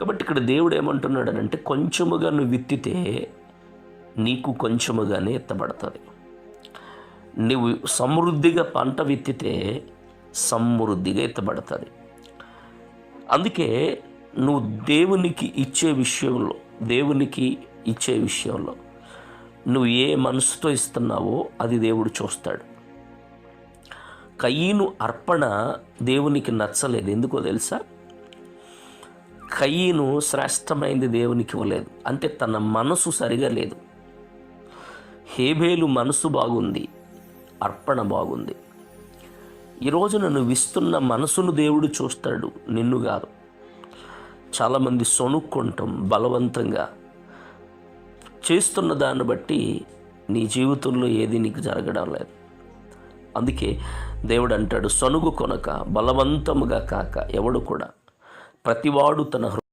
కాబట్టి ఇక్కడ దేవుడు ఏమంటున్నాడనంటే కొంచెముగా నువ్వు విత్తితే నీకు కొంచెముగానే ఎత్తబడుతుంది. నువ్వు సమృద్ధిగా పంట విత్తితే సమృద్ధిగా ఎత్తబడుతుంది. అందుకే నువ్వు దేవునికి ఇచ్చే విషయంలో దేవునికి ఇచ్చే విషయంలో నువ్వు ఏ మనసుతో ఇస్తున్నావో అది దేవుడు చూస్తాడు. కయ్యను అర్పణ దేవునికి నచ్చలేదు. ఎందుకో తెలుసా? కయ్యను శ్రేష్టమైంది దేవునికి ఇవ్వలేదు. అంటే తన మనసు సరిగా లేదు. హేబేలు మనసు బాగుంది అర్పణ బాగుంది. ఈరోజు నన్ను విస్తున్న మనసును దేవుడు చూస్తాడు నిన్ను కాదు. చాలామంది సొనుక్కుంటాం బలవంతంగా. చేస్తున్న దాన్ని బట్టి నీ జీవితంలో ఏది నీకు జరగడం లేదు. అందుకే దేవుడు అంటాడు సొనుగు కొనక బలవంతముగా కాక ఎవడు కూడా ప్రతివాడు తన హృ-